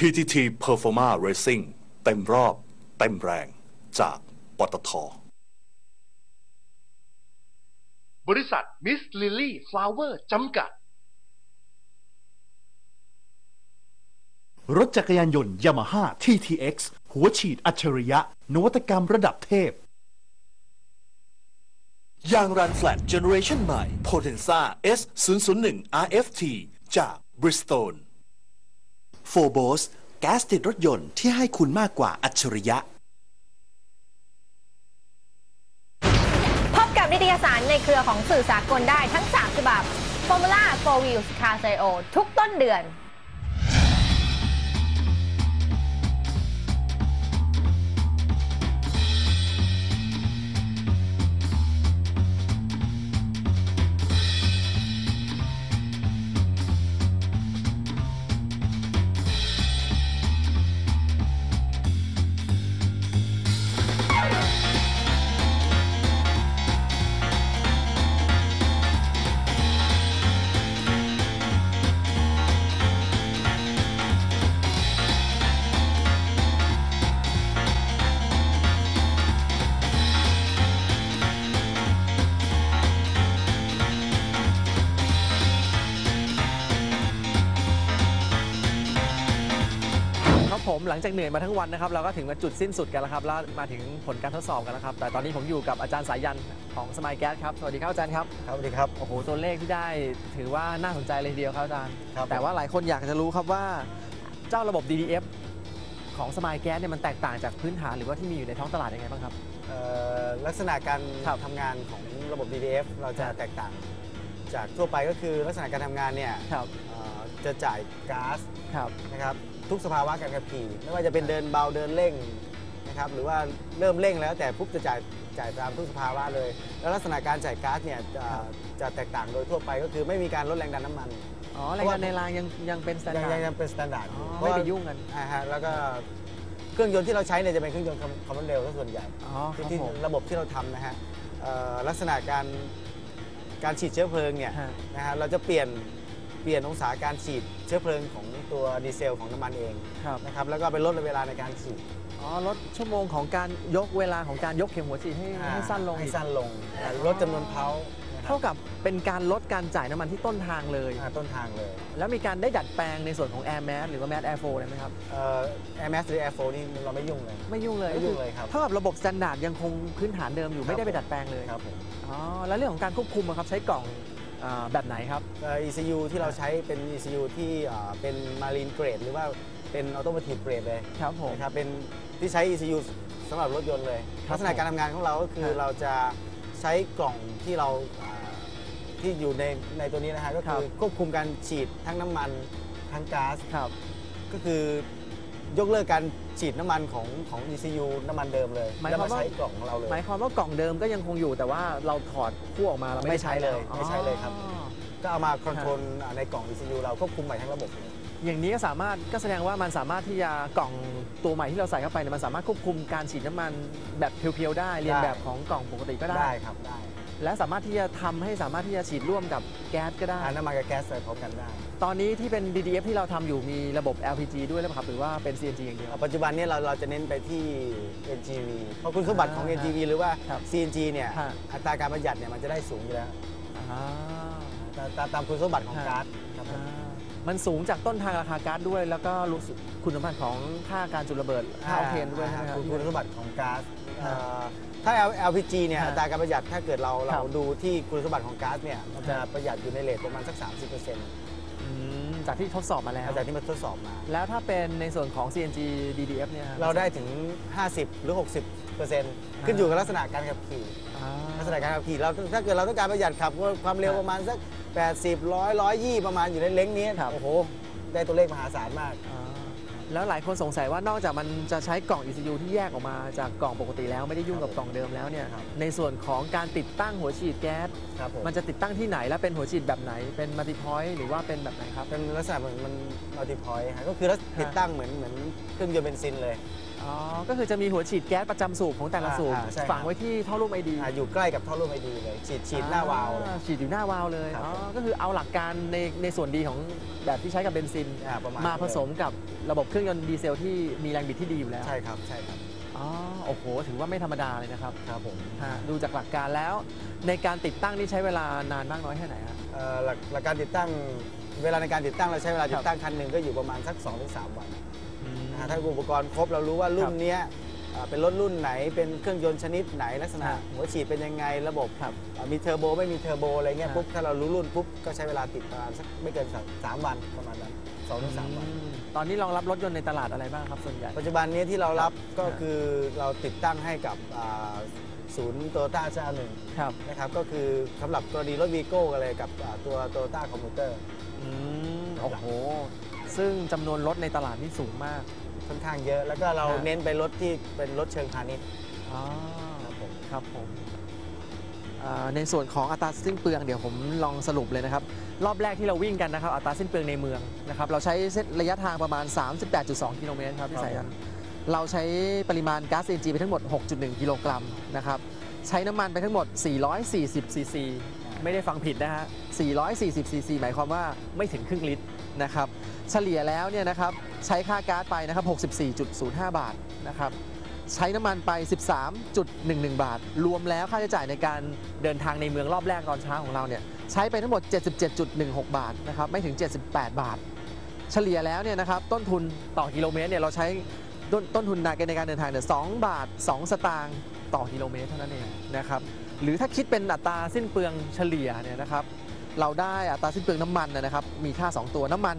PTT Performa Racing เต็มรอบ เต็มแรงจากปตท บริษัทมิสลิลลี่ฟลาวเวอร์จำกัด รถจักรยานยนต์ยามาฮ่า TTX หัวฉีดอัจฉริยะ นวัตกรรมระดับเทพ ยางรันแฟลตเจเนอเรชันใหม่ Potenza S 0 0 1 RFT จาก Bridgestone โฟโบสแก๊สติดรถยนต์ที่ให้คุณมากกว่าอัจฉริยะ พบกับนิตยสารในเครือของสื่อสากลได้ทั้ง 3 ฉบับ Formula 4 Wheels Car c i o ทุกต้นเดือน หลังจากเหนื่อยมาทั้งวันนะครับเราก็ถึงมาจุดสิ้นสุดกันแล้วครับแล้วมาถึงผลการทดสอบกันแล้วครับ แต่ตอนนี้ผมอยู่กับอาจารย์สายันของสมายแก๊สครับสวัสดีครับอาจารย์ครับครับสวัสดีครับโอ้โหตัวเลขที่ได้ถือว่าน่าสนใจเลยทีเดียวครับอาจารย์ครับแต่ว่าหลายคนอยากจะรู้ครับว่าเจ้าระบบ DDF ของสมายแก๊สเนี่ยมันแตกต่างจากพื้นฐานหรือว่าที่มีอยู่ในท้องตลาดยังไงบ้างครับเอ่อลักษณะการครับทำงานของระบบ DDF เราจะแตกต่าง จากทั่วไปก็คือลักษณะการทำงานเนี่ยครับเอ่อจะจ่ายก๊าซครับนะครับ ทุกสภาวะการขับขี่ไม่ว่าจะเป็นเดินเบาเดินเร่งนะครับหรือว่าเริ่มเร่งแล้วแต่ปุ๊บจะจ่ายจ่ายตามทุกสภาวะเลย แล้วลักษณะการจ่ายก๊าซเนี่ยจะจะแตกต่างโดยทั่วไปก็คือไม่มีการลดแรงดันน้ำมันอ๋อรายการในรางยังยังเป็นสแตนยังดายังร์ยังเป็นสแตนดาร์ดอ๋อเพไม่ราะไปว่ายุ่งกันอ่าฮะแล้วก็เครื่องยนต์ที่เราใช้เนี่ยจะเป็นเครื่องยนต์คอมมอนเร็วซะส่วนใหญ่อ๋อครับที่ผมระบบที่เราทำนะฮะเอ่อลักษณะการการฉีดเชื้อเพลิงเนี่ยฮะนะฮะเราจะเปลี่ยนเปลี่ยนองศาการฉีดเชื้อเพลิงของตัวดีเซลของน้ำมันเองครับนะครับแล้วก็ไปลดเวลาในการฉีดอ๋อลดชั่วโมงของการยกเวลาของการยกเข็มหัวฉีดให้ให้สั้นลงให้อีกสั้นลงอ่าลดจำนวนเพานะครัเท่ากับเป็นการลดการจ่ายน้ำมันที่ต้นทางเลยอ่าต้นทางเลย แล้วมีการได้ดัดแปลงในส่วนของ Air Mass หรือว่า Mass Air 4ได้ไหมครับเอ่อ Air Max หรือ Air 4นี่เราไม่ยุ่งเลยไม่ยุ่งเลยไม่ยุ่งเลยครับเท่ากับระบบสแตนดาร์ดยังคงพื้นฐานเดิมอยู่ครับไม่ได้ไปดัดแปลงเลยครับผมอ๋อแล้วเรื่องของการควบคุมอะครับใช้กล่องอ่า แบบไหนครับเอ่อ ECU ที่เราใช้เป็น ECU ที่อ่าเป็น Marine Grade หรือว่าเป็น Automotive Grade เลยครับผมนะครับเป็นที่ใช้ ECU สำหรับรถยนต์เลยครับลักษณะการทำงานของเราก็คือครับเราจะใช้กล่องที่เราอ่าที่อยู่ในในตัวนี้นะฮะก็ครัคืบอควบคุมการฉีดทั้งน้ำมันทั้งก๊าซครับก็คือยกเลิกการ ฉีดน้ำมันของของ ECU น้ำมันเดิมเลย หมายแล้วความมาว่า ใช้กล่องของเราเลย หมายความว่ากล่องเดิมก็ยังคงอยู่แต่ว่าเราถอดขั้วออกมาเราไม่ได้ใช้แล้วไม่ใช้เลยครับ อ๋อก็เอามาคอนโทรลในกล่อง ECU เราควบคุมใหม่ทั้งระบบเลยอย่างนี้ก็สามารถก็แสดงว่ามันสามารถที่จะกล่องตัวใหม่ที่เราใส่เข้าไปเนี่ยมันสามารถควบคุมการฉีดน้ำมันแบบเพียวๆได้เรียนแบบของกล่องปกติก็ได้ ได้ครับได้ และสามารถที่จะทำให้สามารถที่จะฉีดร่วมกับแก๊สก็ได้ อ่าน้ำมันกับแก๊สใส่พร้อมกันได้ ตอนนี้ที่เป็น DDF ที่เราทำอยู่มีระบบ LPG ด้วยหรือเปล่าครับหรือว่าเป็น CNG อย่างเดียว ปัจจุบันเนี้เราเราจะเน้นไปที่ NGV เพราะคุณสมบัติของ อ่า NGV หรือว่า ครับ CNG เนี่ยฮะ อัตราการประหยัดเนี่ยมันจะได้สูงอยู่แล้วอ่าตามตามตามคุณสมบัติของฮะก๊าซครับผม อ่ามันสูงจากต้นทางราคาก๊าซด้วย แล้วก็รู้สึกคุณสมบัติของค่าการจุดระเบิดค่าออกเทนด้วยใช่ไหมครับ คุณคุณสมบัติของก๊าซฮะเอ่อ ถ้า L- LPG เนี่ยฮะอัตราการประหยัดถ้าเกิดเราครัเราบดูที่คุณสมบัติของก๊าซเนี่ยมันจะฮะประหยัดอยู่ในเรทประมาณสัก 30%ออืมจากที่ทดสอบมาแล้วาจากที่มาทดสอบมา แล้วถ้าเป็นในส่วนของ CNG DDF เนี่ยฮะเราได้ถึง 50 หรือ 60%ขึ้นอยู่กับลักษณะการขับขี่อ่าลักษณะการขับขี่เราถ้าเกิดเราต้องการประหยัดขับความเร็วครับประมาณสัก 80 100 120 ประมาณอยู่ในเล้งนี้ครับโอ้โห ได้ตัวเลขมหาศาลมากอ่า แล้วหลายคนสงสัยว่านอกจากมันจะใช้กล่อง ECU ที่แยกออกมาจากกล่องปกติแล้วไม่ได้ยุ่งกับกล่องเดิมแล้วเนี่ยครับในส่วนของการติดตั้งหัวฉีดแก๊สครับผม มันจะติดตั้งที่ไหนและเป็นหัวฉีดแบบไหน เป็นมัลติพอยต์หรือว่าเป็นแบบไหนครับ เป็นลักษณะเหมือนมันมัลติพอยต์ก็คือติดตั้งเหมือนเหมือนเครื่องยนต์เบนซินเลย ออ๋อ ก็คือจะมีหัวฉีดแก๊สประจำสูบของแต่ละสูบอ่าใช่ครับ ฝังไว้ที่ท่อรูปไอดี อ่าอยู่ใกล้กับท่อร่วมไอดีเลย ฉีดฉีดหน้าวาล์วเลยฉีดอยู่หน้าวาล์วเลย ครับ อ๋อผมก็คือเอาหลักการในในส่วนดีของแบบที่ใช้กับเบนซิน อ่าประมาณมาผสมกับระบบเครื่องยนต์ดีเซลที่มีแรงบิดที่ดีอยู่แล้ว ใช่ครับใช่ครับอ๋อ โอ้โห ถือว่าไม่ธรรมดาเลยนะครับครับผมฮะดูจากหลักการแล้ว ในการติดตั้งนี่ใช้เวลานานมากน้อยแค่ไหนฮะ เอ่อหลักหลักการติดตั้งเวลาในการติดตั้งเราใช้เวลาครับติดตั้งคันหนึ่งก็อยู่ประมาณสัก2-3วันนะฮะ ถ้าอุปกรณ์ครบเรารู้ว่ารุ่นเนี้ยอ่าเป็นรถรุ่นไหนเป็นเครื่องยนต์ชนิดไหนลักษณะครับหัวฉีดเป็นยังไงระบบครับอ่ามีเทอร์โบไม่มีเทอร์โบอะไรเงี้ยครับปุ๊บถ้าเรารู้รุ่นปุ๊บก็ใช้เวลาติดประมาณสักไม่เกินสามสามวันประมาณนั้นสองถึงสามวันอืมตอนนี้รองรับรถยนต์ในตลาดอะไรบ้างครับส่วนใหญ่ปัจจุบันนี้ที่เรารับก็ครับคือเราติดตั้งให้กับอ่าศูนย์โตโยต้าเจ้าหนึ่งครับนะครับก็คือสำหรับกรณีรถวีโก้กันเลยกับอ่าตัวโตโยต้าคอมพิวเตอร์อืมโอ้โหซึ่งจำนวนรถในตลาดนี่สูงมาก ค่อนข้างเยอะ แล้วก็เราฮะเน้นไปรถที่เป็นรถเชิงพาณิชย์อ๋อครับผมครับผมอ่าในส่วนของอัตราสิ้นเปลืองเดี๋ยวผมลองสรุปเลยนะครับ รอบแรกที่เราวิ่งกันนะครับ อัตราสิ้นเปลืองในเมืองนะครับเราใช้เส้นระยะทางประมาณ 38.2 กิโลเมตรครับพี่สายันเราใช้ปริมาณก๊าซ CNG ไปทั้งหมด 6.1 กิโลกรัมนะครับใช้น้ำมันไปทั้งหมด 440 ซีซี ไม่ได้ฟังผิดนะฮะ 440 ซีซี หมายความว่าไม่ถึงครึ่งลิตร นะครับเฉลี่ยแล้วเนี่ยนะครับใช้ค่าก๊าซไปนะครับ64.05 บาทนะครับใช้น้ำมันไป 13.11 บาท รวมแล้วค่าใช้จ่ายในการเดินทางในเมืองรอบแรกตอนเช้าของเราเนี่ยใช้ไปทั้งหมด 77.16 บาทนะครับไม่ถึง 78 บาท เฉลี่ยแล้วเนี่ยนะครับต้นทุนต่อกิโลเมตรเนี่ยเราใช้ต้นต้นทุนในการเดินทางเนี่ย2บาท 2 สตางค์ต่อกิโลเมตรเท่านั้นเองนะครับหรือถ้าคิดเป็นอัตราสิ้นเปลืองเฉลี่ยเนี่ยนะครับ เราได้อัตราสิ้นเปลืองน้ำมันนะครับ มีค่า 2 ตัวน้ำมัน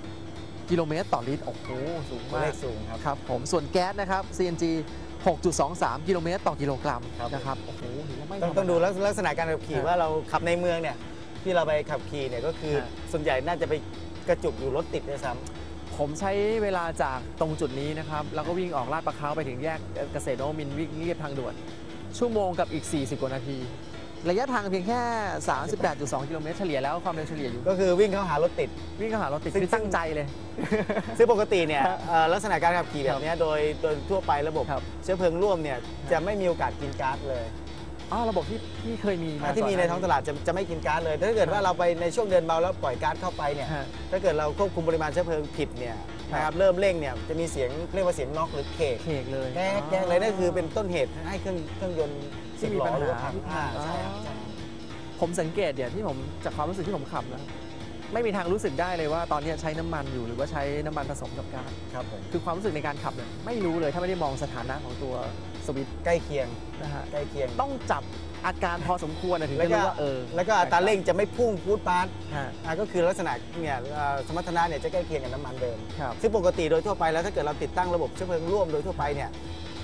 95 กิโลเมตรต่อลิตร โอ้โห สูงตัวมาเลกขสูงครับครับผม ส่วนแก๊สนะครับ CNG 6.23 กิโลเมตรต่อกิโลกรัมครับนะครับ โอ้โหถือว่าไม่ต้องธรรมต้องดูลักษลักษณะการขับขี่ฮะว่าเราขับในเมืองเนี่ยที่เราไปขับขี่เนี่ยก็คือฮะส่วนใหญ่น่าจะไปกระจุกอยู่รถติดด้วยซ้ผมใช้เวลาจากตรงจุดนี้นะครับ แล้วก็วิ่งออกลาดประเขาไปถึงแยกเกษตรนวมินทร์วิ่งเรียบทางด่วน ชั่วโมงกับอีก 40 กว่านาที ระยะทางเพียงแค่ 38.2 กิโลเมตรเฉลี่ยแล้วความเร็วเฉลี่ยอยู่ำก็คือวิ่งเข้าหารถติด วิ่งเข้าหารถติดซึ่ง คือตั้งใจเลย ซึ่งปกติเนี่ยครับเอ่อลักษณะการขับขี่แบบเนี้ยโดยโดยทั่วไประบบครับเชื้อเพลิงร่วมเนี่ยจะไม่มีโอกาสกินก๊าซเลยอ๋อระบบที่ที่เคยมีมาที่มีในก่ท้องตลาดจะจะไม่กินก๊าซเลยแต่ถ้าเกิดว่าเราไปในช่วงเดินเบาแล้วปล่อยก๊าซเข้าไปเนี่ยฮะ ถ้าเกิดเราควบคุมปริมาณเชื้อเพลิงผิดเนี่ยครับ นะครับเริ่มเร่งเนี่ยจะมีเสียงเรียกว่าเสียงน็อกหรือเคกเคกเลยแก๊กแก๊กเลยนั่นคือเป็นต้นเหตุให้เครื่องเครื่องยนต์ ที่มีปัญหาสิบล้อหรือว่าพังที่พังอ่าอ๋อใช่ครับใช่ผมสังเกตเดี๋ยวที่ผมจากความรู้สึกที่ผมขับนะไม่มีทางรู้สึกได้เลยว่าตอนนี้ใช้น้ำมันอยู่หรือว่าใช้น้ำมันผสมกับก๊าซครับผมคือความรู้สึกในการขับเนี่ยไม่รู้เลยถ้าไม่ได้มองสถานะของตัวสวิตช์ใกล้เคียงนะฮะใกล้เคียง ต้องจับอาการพอสมควรนะถึงแล้วจะก็รู้ว่าเออแล้วก็อัตราเร่งจะไม่พุ่งพูดปาร์ตฮะอ่าก็คือลักษณะเนี่ยเอ่อสมรรถนะเนี่ยจะใกล้เคียงกับน้ำมันเดิม ครับ ซึ่งปกติโดยทั่วไปแล้วถ้าเกิดเราติดตั้งระบบเชื้อเพลิงร่วมโดยทั่วไปเนี่ย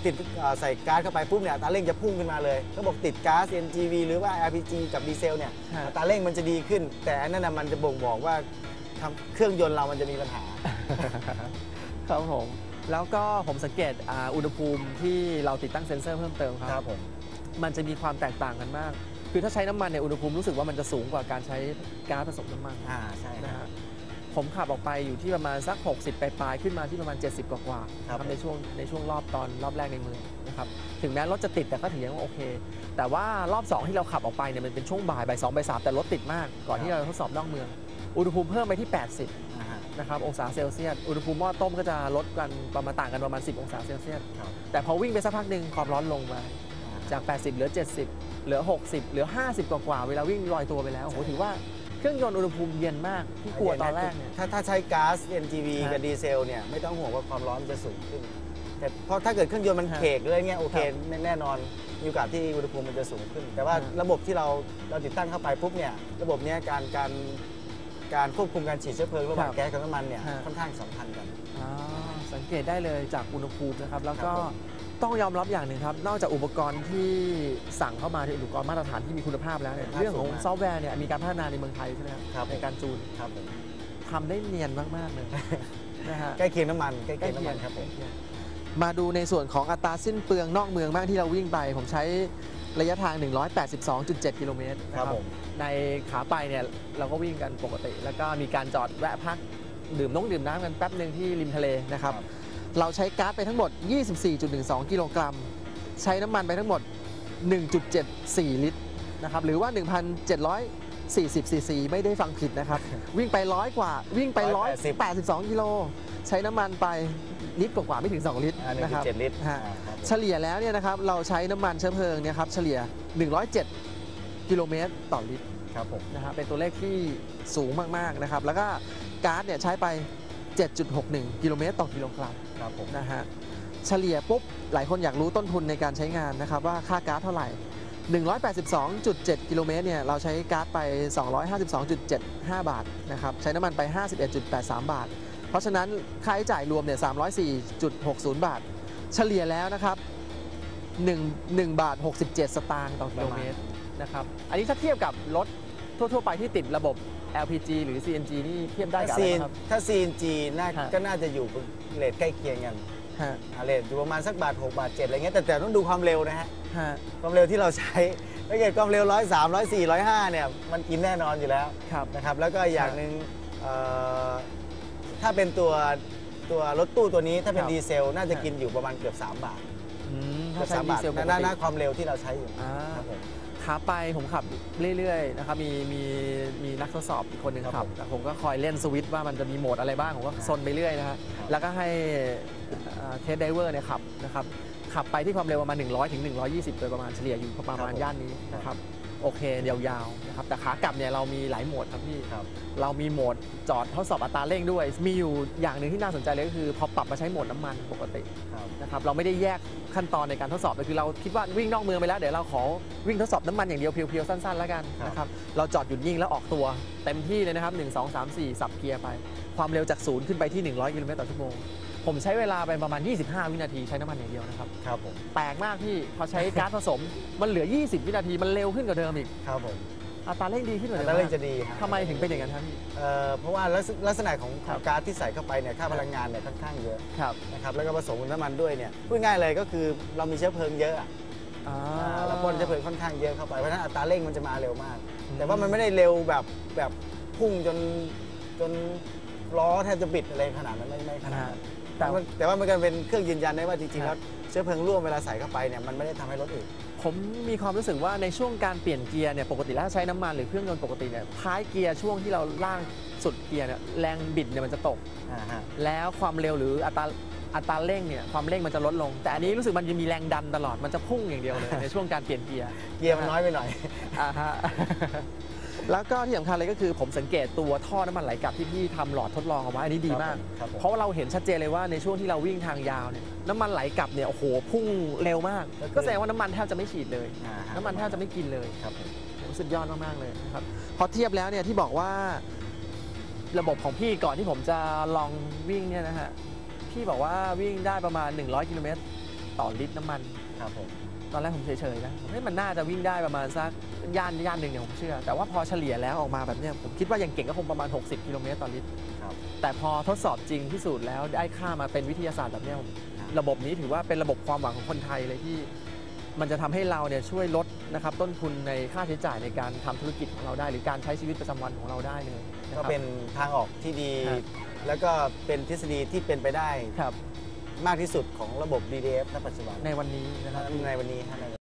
ติดเอ่อใส่ก๊าซเข้าไปปุ๊บเนี่ยอัตราเร่งจะพุ่งขึ้นมาเลยเขาบอกติดก๊าซ NGV หรือว่า LPG กับดีเซลเนี่ยฮะอัตราเร่งมันจะดีขึ้น แต่อันนั้นนะมันจะบ่งบอกว่าทำเครื่องยนต์เรามันจะมีปัญหาครับผมแล้วก็ผมสังเกตอ่าอุณหภูมิที่เราติดตั้งเซ็นเซอร์เพิ่มเติมคครัรับบผมมันจะมีความแตกต่างกันมาก คือถ้าใช้น้ำมันเนี่ยอุณหภูมิรู้สึกว่ามันจะสูงกว่าการใช้ก๊าซผสมน้ำมันอ่าใช่นะนะฮะ ผมขับออกไปอยู่ที่ประมาณสัก 60 ปลายๆขึ้นมาที่ประมาณ 70 กว่าๆครับนะในช่วงในช่วงรอบตอนรอบแรกในเมืองนะครับถึงแม้รถจะติดแต่ก็ถือว่าโอเค แต่ว่ารอบ 2 ที่เราขับออกไปเนี่ยมันเป็นช่วงบ่ายบ่ายสองบ่ายสามแต่รถติดมาก ก่อนที่เราทดสอบนอกเมือง อุณหภูมิเพิ่มไปที่ 80อ่าฮะ นะครับองศาเซลเซียสอุณหภูมิหม้อต้มก็จะลดกันประมาณต่างกันประมาณ 10 องศาเซลเซียสครับ แต่พอวิ่งไปสักพักหนึ่งความร้อนลงมาอ่าจาก 80 เหลือ 70 เหลือ 60 เหลือ 50กว่ากว่าๆเวลาวิ่งลอยตัวไปแล้วโอ้โหถือว่า เครื่องยนต์อุณหภูมิเย็นมากที่กลัวตอนแรกเนี่ย ถ้าถ้าใช้ก๊าซ NGV ฮะกับดีเซลเนี่ยไม่ต้องห่วงว่าความร้อนมันจะสูงขึ้น แต่เพราะถ้าเกิดเครื่องยนต์มันฮะเคกหรืออะไรเงี้ยโอเคครับแน่แน่นอนมีโอกาสที่อุณหภูมิมันจะสูงขึ้น แต่ว่าฮะระบบที่เราเราติดตั้งเข้าไปปุ๊บเนี่ยระบบเนี้ยการการการควบคุมการฉีดเชื้อเพลิงระหว่างแก๊สกับน้ำมันเนี่ยฮะค่อนข้างสัมพันธ์กันอ่าสังเกตได้เลยจากอุณหภูมินะครับ แล้วก็ครับผม ต้องยอมรับอย่างหนึ่งครับ นอกจากอุปกรณ์ที่สั่งเข้ามาที่อุปกรณ์มาตรฐานที่มีคุณภาพแล้วเนี่ยเรื่องของซอฟต์แวร์เนี่ยมีการพัฒนาในเมืองไทยใช่ไหมครับครับในการจูนครับผมทำได้เนียนมากๆเลยนะฮะใกล้เคียงน้ำมันใกล้ใกล้เคียงเคียน้ำมังนครับผมมาดูในส่วนของอัตราสิ้นเปลืองนอกเมืองบ้างที่เราวิ่งไปผมใช้ระยะทาง 182.7 กิโลเมตรนะคครัรับบผมในขาไปเนี่ยเราก็วิ่งกันปกติ แล้วก็มีการจอดแวะพักดื่มน้องดื่มน้ำกันแป๊บหนึ่งที่ริมทะเลนะครับ เราใช้ก๊าซไปทั้งหมด 24.12 กิโลกรัม ใช้น้ำมันไปทั้งหมด 1.74 ลิตรนะครับ หรือว่า 1,740ซีซีไม่ได้ฟังผิดนะครับ วิ่งไปร้อยกว่า วิ่งไป 182 กิโล ใช้น้ำมันไปลิตรกว่าๆไม่ถึง 2 ลิตรอ่านะครับ1.7ลิตรฮะอ่าครับผมเฉลี่ยแล้วเนี่ยนะครับ เราใช้น้ำมันเชื้อเพลิงเนี่ยครับ เฉลี่ย 107 กิโลเมตรต่อลิตร ครับผม นะฮะเป็นตัวเลขที่สูงมากๆนะครับ แล้วก็ก๊าซเนี่ยใช้ไป 7.61 กิโลเมตรต่อกิโลกรัมครับผมนะฮะเฉลี่ยปุ๊บ หลายคนอยากรู้ต้นทุนในการใช้งานนะครับว่าค่าก๊าซเท่าไหร่ 182.7 กิโลเมตรเนี่ยเราใช้ก๊าซไป 252.75 บาทนะครับใช้น้ำมันไป 51.83 บาท เพราะฉะนั้นค่าใช้จ่ายรวมเนี่ย304.60 บาท เฉลี่ยแล้วนะครับ1 1บาท 67 สตางค์ต่อกิโลเมตรนะครับอันนี้ถ้าเทียบกับรถ ทั่ว ๆ ไปที่ติดระบบ LPG หรือ CNG นี่เทียบได้ถ้ากับอะไรซีนบ้างครับ ถ้า CNG น่าฮะ ก็น่าจะอยู่เลทใกล้เคียงกันฮะอ่าเลทอยู่ประมาณสักบาท6บาท7อะไรเงี้ยแต่แต่ต้องดูความเร็วนะฮะ ฮะความเร็วที่เราใช้ถ้าเกิดความเร็ว103 104 105เนี่ยมันกินแน่นอนอยู่แล้วครับ นะครับ แล้วก็อย่างหนึ่งเอ่อถ้าเป็นตัวตัวรถตู้ตัวนี้ถ้าเป็นครับดีเซลน่าจะกินอยู่ประมาณเกือบ 3 บาทอืมเกืถ้าอบใช้3ดีบาทเซลปกนั่นตินะความเร็วที่เราใช้อยู่อ่า ครับผม ขาไปผมขับเรื่อยๆนะครับมีมีมีนักทดสอบอีกคนหนึ่งครับขับผมแต่ผมก็คอยเล่นสวิตช์ว่ามันจะมีโหมดอะไรบ้าง ผมก็ซนไปเรื่อยนะฮะครับแล้วก็ให้เทสไดเวอร์เนี่ยขับนะครับขับไปที่ความเร็วประมาณ 100 ถึง 120 โดยประมาณเฉลี่ยอยู่ประมาณย่านนี้นะครับ โอเคยาวๆนะครับแต่ขากลับเนี่ยเรามีหลายโหมดครับพี่ครับ เรามีโหมดจอดทดสอบอัตราเร่งด้วย มีอยู่อย่างหนึ่งที่น่าสนใจเลยก็คือ พอปรับมาใช้โหมดน้ำมันปกติครับนะครับเราไม่ได้แยกขั้นตอนในการทดสอบเลยคือเราคิดว่าวิ่งนอกเมืองไปแล้วเดี๋ยวเราขอวิ่งทดสอบน้ำมันอย่างเดียวเพียวๆสั้นๆแล้วกันครับนะครับเราจอดหยุดนิ่งแล้วออกตัวเต็มที่เลยนะครับ1 2 3 4 สับเกียร์ไป ความเร็วจากศูนย์ขึ้นไปที่ 100กิโลเมตรต่อชั่วโมง ผมใช้เวลาไปประมาณ 25 วินาทีใช้น้ำมันอย่างเดียวนะครับ ครับผมแปลกมากพี่พอใช้ก๊าซผสมมันเหลือ 20 วินาทีมันเร็วขึ้นกว่าเดิมอีก ครับผมอัตราเร่งดีขึ้นกว่าเดิมแล้วเร่งมากจะดีฮทำไมถึงเป็นอย่างนั้นครับพี่ เอ่อเพราะว่าลักษลักษณะของครับ ก๊าซที่ใส่เข้าไปเนี่ยค่าพลังงานเนี่ยค่อนข้างเยอะครับนะครับแล้วก็ผสมกับน้ำมันด้วยเนี่ยพูดง่ายเลยก็คือเรามีเชื้อเพลิงเยอะอะอ่า อ่าเราพ่นเชื้อเพลิงค่อนข้างเยอะเข้าไปเพราะฉะนั้นอัตราเร่งมันจะมาเร็วมาก อืม แต่ว่ามันไม่ได้เร็วแบบแบบพุ่งจนจนล้อแทบจะบิดอะไรขนาดนั้นไม่ไม่ขนาดนั้น แต่แต่ว่าแต่ว่ามันก็เป็นเครื่องยืนยันได้ว่าจริงๆครัแล้บวเชื้อเพลิงร่วมเวลาใส่เข้าไปเนี่ยมันไม่ได้ทำให้รถอืดผมมีความรู้สึกว่าในช่วงการเปลี่ยนเกียร์เนี่ยปกติแล้วใช้น้ำมันหรือเครื่องยนต์ปกติเนี่ยท้ายเกียร์ช่วงที่เราล่างสุดเกียร์เนี่ยแรงบิดเนี่ยมันจะตกอ่าฮะแล้วความเร็วหรืออัตราอัตราเร่งเนี่ยความเร่งมันจะลดลง แต่อันนี้รู้สึกมันจะมีแรงดันตลอดมันจะพุ่งอย่างเดียวเลยในช่วงการเปลี่ยนเกียร์เกียร์มันน้อยไปหน่อยอ่าฮะ แล้วก็ที่สำคัญเลยก็คือผมสังเกตตัวท่อน้ำมันไหลกลับที่พี่ทำหลอดทดลองเอาไว้อันนี้ดีมาก ครับผม เพราะว่าเราเห็นชัดเจนเลยว่าในช่วงที่เราวิ่งทางยาวเนี่ยน้ำมันไหลกลับเนี่ยโอ้โหพุ่งเร็วมาก ก็แสดงว่าน้ำมันแทบจะไม่ฉีดเลย อ่าฮะน้ำมันแทบจะไม่กินเลย ครับผมโหสุดยอดมาก ๆ เลยนะครับ พอเทียบแล้วเนี่ยที่บอกว่าระบบของพี่ก่อนที่ผมจะลองวิ่งเนี่ยนะฮะ พี่บอกว่าวิ่งได้ประมาณ 100 กิโลเมตรต่อลิตรน้ำมัน ครับผม ตอนแรกผมเฉยๆนะผมว่ามันน่าจะวิ่งได้ประมาณสักย่านย่านหนึ่งเนี่ยผมเชื่อ แต่ว่าพอเฉลี่ยแล้วออกมาแบบเนี้ยผมคิดว่ายังเก่งก็คงประมาณ 60 กิโลเมตรต่อลิตรครับแต่พอทดสอบจริงพิสูจน์แล้วได้ค่ามาเป็นวิทยาศาสตร์แบบเนี้ยผมระบบนี้ถือว่าเป็นระบบความหวังของคนไทยเลยที่ มันจะทำให้เราเนี่ยช่วยลดนะครับต้นทุนในค่าใช้จ่ายในการทำธุรกิจของเราได้ หรือการใช้ชีวิตประจำวันของเราได้เลยะก็ครับเป็นทางออกที่ดีครับแล้วก็เป็นทฤษฎีที่เป็นไปได้ครับ มากที่สุดของระบบ DDF ณปัจจุบันในวันนี้นะครับ ในวันนี้ฮะใน